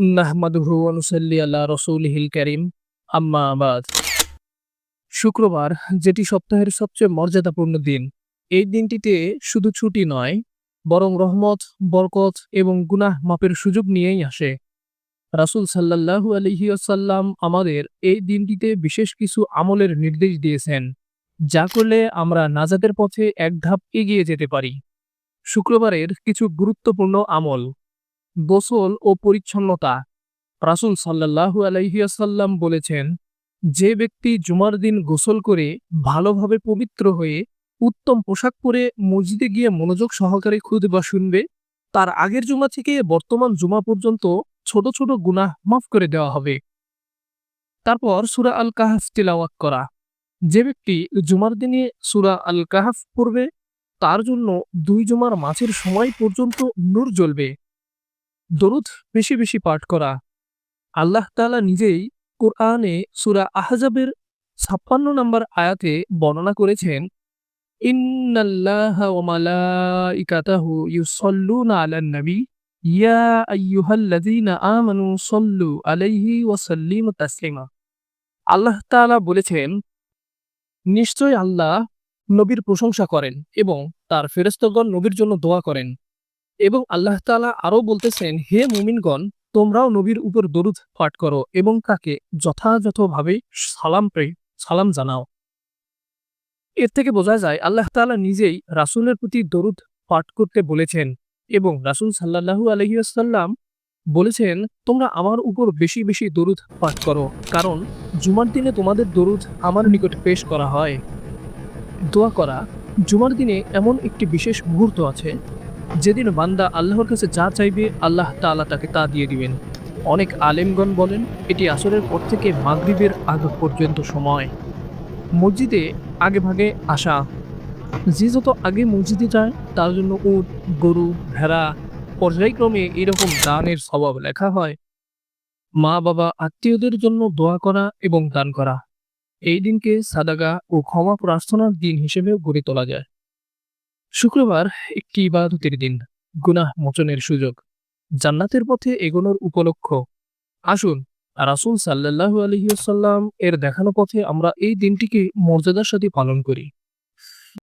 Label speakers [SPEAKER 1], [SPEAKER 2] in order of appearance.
[SPEAKER 1] আল্লাহ আম্মা শুক্রবার, যেটি সপ্তাহের সবচেয়ে মর্যাদাপূর্ণ দিন, এই দিনটিতে শুধু ছুটি নয়, বরং রহমত, বরকত এবং গুনাহ মাপের সুযোগ নিয়েই আসে। রাসূল সাল্লাল্লাহু আলাইহি ওয়াসাল্লাম আমাদের এই দিনটিতে বিশেষ কিছু আমলের নির্দেশ দিয়েছেন, যা করলে আমরা নাজাদের পথে এক ধাপ এগিয়ে যেতে পারি। শুক্রবারের কিছু গুরুত্বপূর্ণ আমল গোসল ও পরিচ্ছন্নতা। রাসুল সাল্লাল্লাহু আলাইহিয়াসাল্লাম বলেছেন, যে ব্যক্তি জুমার দিন গোসল করে ভালোভাবে পবিত্র হয়ে উত্তম পোশাক পরে মসজিদে গিয়ে মনোযোগ সহকারে খুদ বা শুনবে, তার আগের জুমা থেকে বর্তমান জুমা পর্যন্ত ছোট ছোট গুনাহ মাফ করে দেওয়া হবে। তারপর সুরা আল কাহাফ তিলাওয়াত করা। যে ব্যক্তি জুমার দিনে সুরা আল কাহাফ পড়বে, তার জন্য দুই জুমার মাছের সময় পর্যন্ত নূর জ্বলবে। দরুদ বেশি বেশি পাঠ করা। আল্লাহ তালা নিজেই কোরআনে সুরা আহজাবের ছাপ্পান্ন নম্বর আয়াতে বর্ণনা করেছেন নবী, ইয়া আলাইহি তাসলিমা। আল্লাহ বলেছেন নিশ্চয় আল্লাহ নবীর প্রশংসা করেন এবং তার ফেরেস্তগণ নবীর জন্য দোয়া করেন। এবং আল্লাহ তাআলা আরও বলতেছেন, হে মুমিনগণ, তোমরাও নবীর উপর দরুদ পাঠ করো এবং তাকে যথাযথভাবে সালাম সালাম জানাও। এর থেকে বোঝা যায়, আল্লাহ তাআলা নিজেই রাসূলের প্রতি দরুদ পাঠ করতে বলেছেন এবং রাসূল সাল্লাল্লাহু আলাইহি ওয়াসাল্লাম বলেছেন, তোমরা আমার উপর বেশি বেশি দরুদ পাঠ করো, কারণ জুমার দিনে তোমাদের দরুদ আমার নিকট পেশ করা হয়। দোয়া করা, জুমার দিনে এমন একটি বিশেষ মুহূর্ত আছে যেদিন বান্দা আল্লাহর কাছে যা চাইবে, আল্লাহ তাআলা তাকে তা দিয়ে দিবেন। অনেক আলেমগণ বলেন, এটি আসরের পর থেকে মাগরিবের আগ পর্যন্ত সময়। মসজিদে আগে ভাগে আসা। যে যত আগে মসজিদে যায়, তার জন্য উট, গরু, ভেড়া, পর্যায়ক্রমে এরকম দানের স্বভাব লেখা হয়। মা, বাবা, আত্মীয়দের জন্য দোয়া করা এবং দান করা। এই দিনকে সাদাগা ও ক্ষমা প্রার্থনার দিন হিসেবেও গড়ে তোলা যায়। শুক্রবার একটি ইবাদতের দিন, গুনাহ মোচনের সুযোগ। জান্নাতের পথে এগোনোর উপলক্ষ আসুন, রাসুল সাল্লাহ আলহিউসাল্লাম এর দেখানো পথে আমরা এই দিনটিকে মর্যাদার সাথে পালন করি।